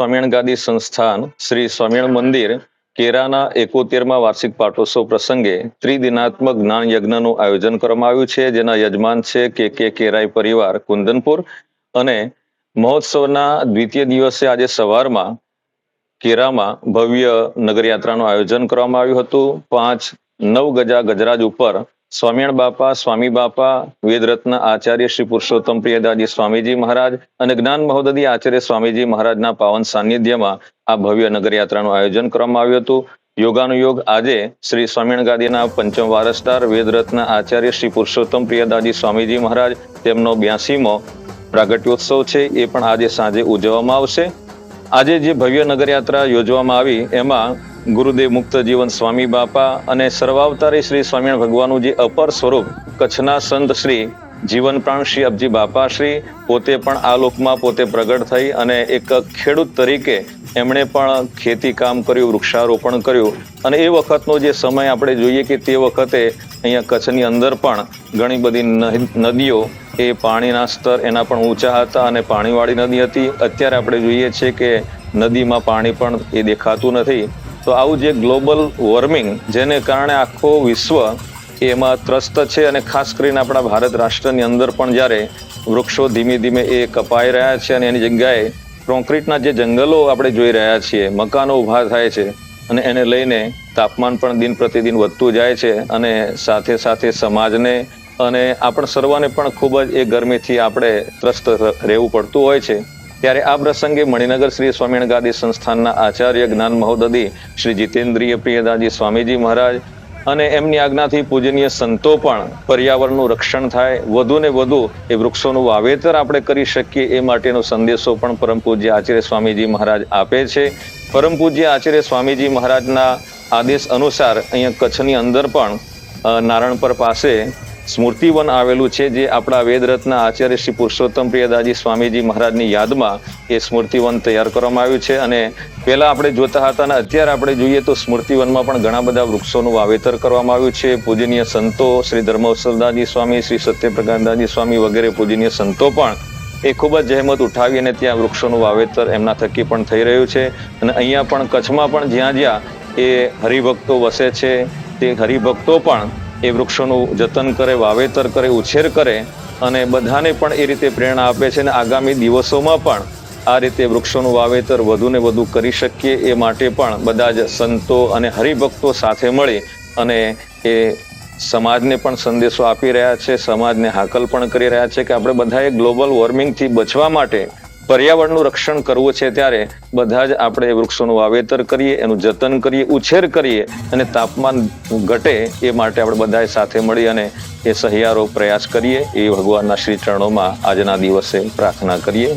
સ્વામિયણ ગાદી સંસ્થાન શ્રી સ્વામિયણ મંદિર કેરાના એકોતેરમાં વાર્ષિક પાટોત્સવ પ્રસંગે ત્રિદિનાત્મક જ્ઞાન યજ્ઞનું આયોજન કરવામાં આવ્યું છે, જેના યજમાન છે કે કે કેરાઈ પરિવાર કુંદનપુર. અને મહોત્સવના દ્વિતીય દિવસે આજે સવારમાં કેરામાં ભવ્ય નગરયાત્રાનું આયોજન કરવામાં આવ્યું હતું. પાંચ નવ ગજા ગજરાજ ઉપર સ્વામિયણ બાપા, સ્વામી બાપા, વેદરત્ન આચાર્ય શ્રી પુરુષોત્તમ પ્રિયદાજી સ્વામીજી મહારાજ અને જ્ઞાન મહોદય આચાર્ય સ્વામીજી મહારાજના પાવન સાનિધ્યમાં આ ભવ્ય નગરયાત્રાનું આયોજન કરવામાં આવ્યું હતું. યોગાનુયોગ આજે શ્રી સ્વામિયાણ ગાદીના પંચમ વારસદાર વેદરત્ન આચાર્ય શ્રી પુરુષોત્તમ પ્રિયદાજી સ્વામીજી મહારાજ તેમનો બ્યાસીમો પ્રાગટ્યોત્સવ છે, એ પણ આજે સાંજે ઉજવવામાં આવશે. આજે જે ભવ્ય નગરયાત્રા યોજવામાં આવી, એમાં ગુરુદેવ મુક્ત જીવન સ્વામી બાપા અને સર્વાવતારી શ્રી સ્વામિનારાયણ ભગવાનનું જે અપર સ્વરૂપ, કચ્છના સંત શ્રી જીવન પ્રાણ શ્રી અબજી બાપા શ્રી, પોતે પણ આ લોકમાં પોતે પ્રગટ થઈ અને એક ખેડૂત તરીકે એમણે પણ ખેતી કામ કર્યું, વૃક્ષારોપણ કર્યું. અને એ વખતનો જે સમય આપણે જોઈએ કે તે વખતે અહીંયા કચ્છની અંદર પણ ઘણી બધી નદીઓ, એ પાણીના સ્તર એના પણ ઊંચા હતા અને પાણીવાળી નદી હતી. અત્યારે આપણે જોઈએ છીએ કે નદીમાં પાણી પણ એ દેખાતું નથી. તો આવું જે ગ્લોબલ વોર્મિંગ જેને કારણે આખો વિશ્વ એમાં ત્રસ્ત છે અને ખાસ કરીને આપણા ભારત રાષ્ટ્રની અંદર પણ જ્યારે વૃક્ષો ધીમે ધીમે એ કપાઈ રહ્યા છે અને એની જગ્યાએ કોન્ક્રીટના જે જંગલો આપણે જોઈ રહ્યા છીએ, મકાનો ઊભા થાય છે અને એને લઈને તાપમાન પણ દિન પ્રતિદિન વધતું જાય છે અને સાથે સાથે સમાજને અને આપણ સર્વને પણ ખૂબ જ એ ગરમીથી આપણે ત્રસ્ત રહેવું પડતું હોય છે. ત્યારે આ પ્રસંગે મણિનગર શ્રી સ્વામિનગાદી ગાદી સંસ્થાનના આચાર્ય જ્ઞાન મહોદદી શ્રી જીતેન્દ્રિય પ્રિયદાજી સ્વામીજી મહારાજ અને એમની આજ્ઞાથી પૂજનીય સંતો પણ પર્યાવરણનું રક્ષણ થાય, વધુ ને વધુ એ વૃક્ષોનું વાવેતર આપણે કરી શકીએ એ માટેનો સંદેશો પણ પરમ પૂજ્ય આચાર્ય સ્વામીજી મહારાજ આપે છે. પરમ પૂજ્ય આચાર્ય સ્વામીજી મહારાજના આદેશ અનુસાર અહીંયા કચ્છની અંદર પણ નારણપર પાસે સ્મૃતિવન આવેલું છે જે આપણા વેદરત્ન આચાર્ય શ્રી પુરુષોત્તમ પ્રિયદાજી સ્વામીજી મહારાજની યાદમાં એ સ્મૃતિવન તૈયાર કરવામાં આવ્યું છે. અને પહેલા આપણે જોતા હતા અને અત્યારે આપણે જોઈએ તો સ્મૃતિવનમાં પણ ઘણા બધા વૃક્ષોનું વાવેતર કરવામાં આવ્યું છે. પૂજનીય સંતો શ્રી ધર્મવસલદાજી સ્વામી, શ્રી સત્યપ્રકાશદાજી સ્વામી વગેરે પૂજનીય સંતો પણ એ ખૂબ જ જહેમત ઉઠાવી અને ત્યાં વૃક્ષોનું વાવેતર એમના થકી પણ થઈ રહ્યું છે. અને અહીંયા પણ કચ્છમાં પણ જ્યાં જ્યાં એ હરિભક્તો વસે છે, તે હરિભક્તો પણ એ વૃક્ષોનું જતન કરે, વાવેતર કરે, ઉછેર કરે અને બધાને પણ એ રીતે પ્રેરણા આપે છે અને આગામી દિવસોમાં પણ આ રીતે વૃક્ષોનું વાવેતર વધુ ને વધુ કરી શકીએ એ માટે પણ બધા જ સંતો અને હરિભક્તો સાથે મળી અને એ સમાજને પણ સંદેશો આપી રહ્યા છે, સમાજને હાકલ પણ કરી રહ્યા છે કે આપણે બધાએ ગ્લોબલ વોર્મિંગથી બચવા માટે પર્યાવરણનું રક્ષણ કરવું છે ત્યારે બધા જ આપણે વૃક્ષોનું વાવેતર કરીએ, એનું જતન કરીએ, ઉછેર કરીએ અને તાપમાન ઘટે એ માટે આપણે બધાએ સાથે મળી અને એ સહિયારો પ્રયાસ કરીએ. એ ભગવાનના શ્રી ચરણોમાં આજના દિવસે પ્રાર્થના કરીએ.